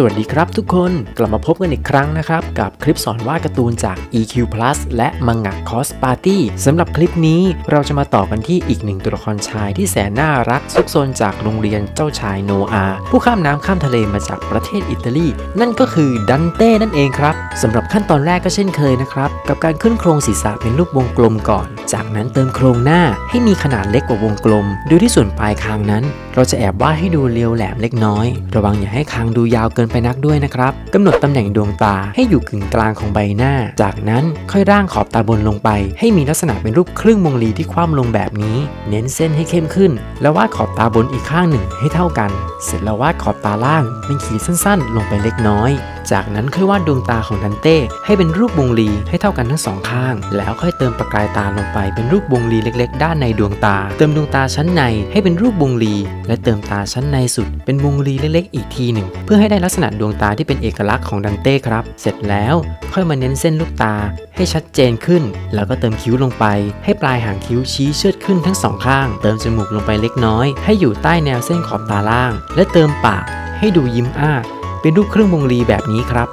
สวัสดีครับทุกคนกลับมาพบกันอีกครั้งนะครับ กับคลิปสอนวาดการ์ตูนจาก EQ Plus และมังงะคอสปาร์ตี้สำหรับคลิปนี้เราจะมาต่อกันที่อีกหนึ่งตัวละครชายที่แสนน่ารักซุกซนจากโรงเรียนเจ้าชายโนอาผู้ข้ามน้ำข้ามทะเลมาจากประเทศอิตาลี นั่นก็คือดันเต้นั่นเองครับสำหรับขั้นตอนแรกก็เช่นเคยนะครับ กับการขึ้นโครงศีรษะเป็นรูปวงกลมก่อน จากนั้นเติมโครงหน้าให้มีขนาดเล็กกว่าวงกลม โดยที่ส่วนปลายคางนั้น เราจะแอบวาดให้ดูเรียวแหลมเล็กน้อย ระวังอย่าให้คางดูยาวเกินไปนักด้วยนะครับกำหนดตำแหน่งดวงตาให้อยู่กึ่งกลางของใบหน้า จากนั้นค่อยร่างขอบตาบนลงไป ให้มีลักษณะเป็นรูปครึ่งวงรีที่คว่ำลงแบบนี้ เน้นเส้นให้เข้มขึ้น แล้ววาดขอบตาบนอีกข้างหนึ่งให้เท่ากัน เสร็จแล้ววาดขอบตาล่างเป็นขีดสั้นๆ ลงไปเล็กน้อย จากนั้นค่อยวาดดวงตาของดันเต้ให้เป็นรูปวงรีให้เท่ากันทั้งสองข้าง แล้วค่อยเติมประกายตาลงไปเป็นรูปวงรีเล็ก ๆ ด้านในดวงตา เติมดวงตาชั้นในให้เป็นรูปวงรี และเติมตาชั้นในสุด เป็นวงรีเล็กๆ อีกทีหนึ่ง เพื่อให้ได้ลักษณะดวงตาที่เป็นเอกลักษณ์ของดันเต้ครับ เสร็จแล้วค่อยมาเน้นเส้นลูกตาให้ชัดเจนขึ้น แล้วก็เติมคิ้วลงไป ให้ปลายหางคิ้วชี้เชิดขึ้นทั้งสองข้าง เติมจมูกลงไปเล็กน้อย ให้อยู่ใต้แนวเส้นขอบตาล่าง และเติมปากให้ดูยิ้มอ้า เป็นรูปเครื่องวงรีแบบนี้ครับ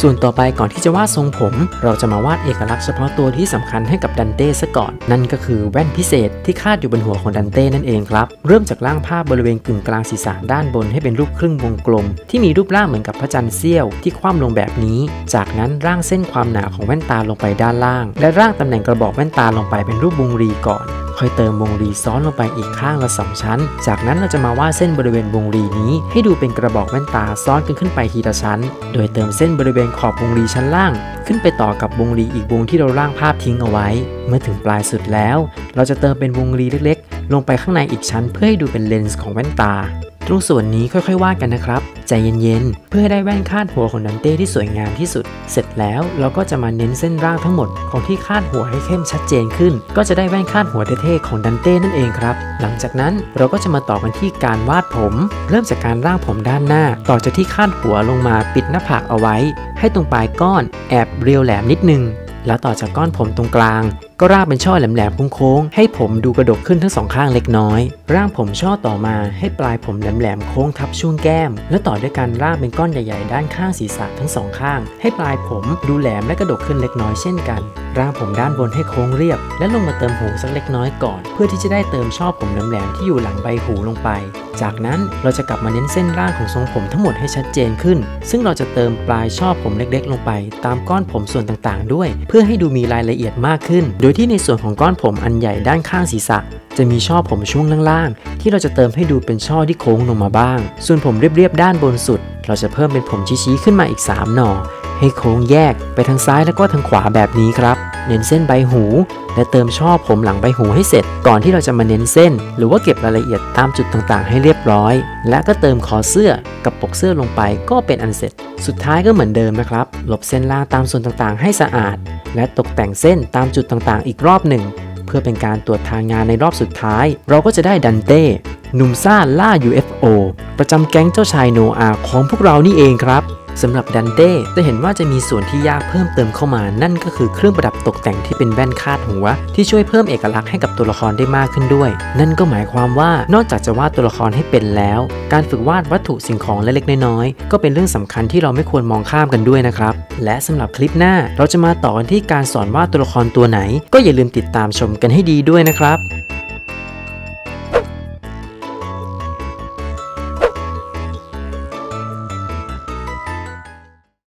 ส่วนต่อไปก่อนที่จะวาดทรงผม เราจะมาวาดเอกลักษณ์เฉพาะตัวที่สำคัญให้กับดันเต้ซะก่อน นั่นก็คือแว่นพิเศษที่คาดอยู่บนหัวของดันเต้นั่นเองครับ เริ่มจากร่างภาพบริเวณกึ่งกลางศีรษะด้านบนให้เป็นรูปครึ่งวงกลม ที่มีรูปร่างเหมือนกับพระจันทร์เสี้ยวที่คว่ำลงแบบนี้ จากนั้นร่างเส้นความหนาของแว่นตาลงไปด้านล่าง และร่างตำแหน่งกระบอกแว่นตาลงไปเป็นรูปวงรีก่อน ค่อยเติมวงรีซ้อนลงไปอีกข้างละ 2 ชั้น จากนั้นเราจะมาวาดเส้นบริเวณวงรีนี้ ให้ดูเป็นกระบอกแว่นตาซ้อนกันขึ้นไปทีละชั้น โดยเติมเส้นบริเวณขอบวงรีชั้นล่าง ขึ้นไปต่อกับวงรีอีกวงที่เราร่างภาพทิ้งเอาไว้ เมื่อถึงปลายสุดแล้ว เราจะเติมเป็นวงรีเล็กๆ ลงไปข้างในอีกชั้นเพื่อให้ดูเป็นเลนส์ของแว่นตา ตรงส่วนนี้ค่อยๆ วาดกันนะครับ ใจเย็นๆ เพื่อให้ได้แว่นคาดหัวของดันเต้ที่สวยงามที่สุด เสร็จแล้วเราก็จะมาเน้นเส้นร่างทั้งหมดของที่คาดหัวให้เข้มชัดเจนขึ้น ก็จะได้แว่นคาดหัวเท่ๆของดันเต้นั่นเองครับ หลังจากนั้นเราก็จะมาต่อกันที่การวาดผม เริ่มจากการร่างผมด้านหน้า ต่อจากที่คาดหัวลงมาปิดหน้าผากเอาไว้ ให้ตรงปลายก้อนแอบเรียวแหลมนิดนึงแล้วต่อจากก้อนผมตรงกลาง ก็รางเป็นช่อแหลมๆโค้งๆให้ผมดูกระดกขึ้นทั้งสองข้างเล็กน้อย ร่างผมช่อต่อมาให้ปลายผมแหลมๆโค้งทับช่วงแก้ม และต่อด้วยการรางเป็นก้อนใหญ่ๆด้านข้างศีรษะทั้งสองข้าง ให้ปลายผมดูแหลมและกระดกขึ้นเล็กน้อยเช่นกันร่างผมด้านบนให้โค้งเรียบ และลงมาเติมหูสักเล็กน้อยก่อน เพื่อที่จะได้เติมช่อผมแหลมๆที่อยู่หลังใบหูลงไป จากนั้นเราจะกลับมาเน้นเส้นร่างของทรงผมทั้งหมดให้ชัดเจนขึ้น ซึ่งเราจะเติมปลายช่อผมเล็กๆ ลงไป ตามก้อนผมส่วนต่างๆ ด้วย เพื่อให้ดูมีรายละเอียดมากขึ้น โดยยที่ในส่วนของก้อนผมอันใหญ่ด้านข้างศีรษะ จะมีช่อผมช่วงล่างๆ ที่เราจะเติมให้ดูเป็นช่อที่โค้งลงมาบ้าง ส่วนผมเรียบๆด้านบนสุด เราจะเพิ่มเป็นผมชี้ๆขึ้นมาอีก 3 หน่อ ให้โค้งแยกไปทางซ้ายแล้วก็ทางขวาแบบนี้ครับ เน้นเส้นใบหู และเติมช่อผมหลังใบหูให้เสร็จ ก่อนที่เราจะมาเน้นเส้น หรือว่าเก็บรายละเอียดตามจุดต่างๆ ให้เรียบร้อย และก็เติมคอเสื้อกับปกเสื้อลงไปก็เป็นอันเสร็จ สุดท้ายก็เหมือนเดิมนะครับ ลบเส้นล่างตามส่วนต่างๆ ให้สะอาด และตกแต่งเส้นตามจุดต่างๆ อีกรอบหนึ่ง เพื่อเป็นการตรวจทางงานในรอบสุดท้าย เราก็จะได้ดันเต้ หนุ่มซ่าล่า UFO ประจำแก๊งเจ้าชายโนอาของพวกเรานี่เองครับสำหรับดันเต้จะเห็นว่าจะมีส่วนที่ยากเพิ่มเติมเข้ามา นั่นก็คือเครื่องประดับตกแต่งที่เป็นแว่นคาดหัว ที่ช่วยเพิ่มเอกลักษณ์ให้กับตัวละครได้มากขึ้นด้วย นั่นก็หมายความว่านอกจากจะวาดตัวละครให้เป็นแล้ว การฝึกวาดวัตถุสิ่งของเล็กๆน้อยๆก็เป็นเรื่องสำคัญที่เราไม่ควรมองข้ามกันด้วยนะครับ และสำหรับคลิปหน้าเราจะมาต่อกันที่การสอนวาดตัวละครตัวไหน ก็อย่าลืมติดตามชมกันให้ดีด้วยนะครับ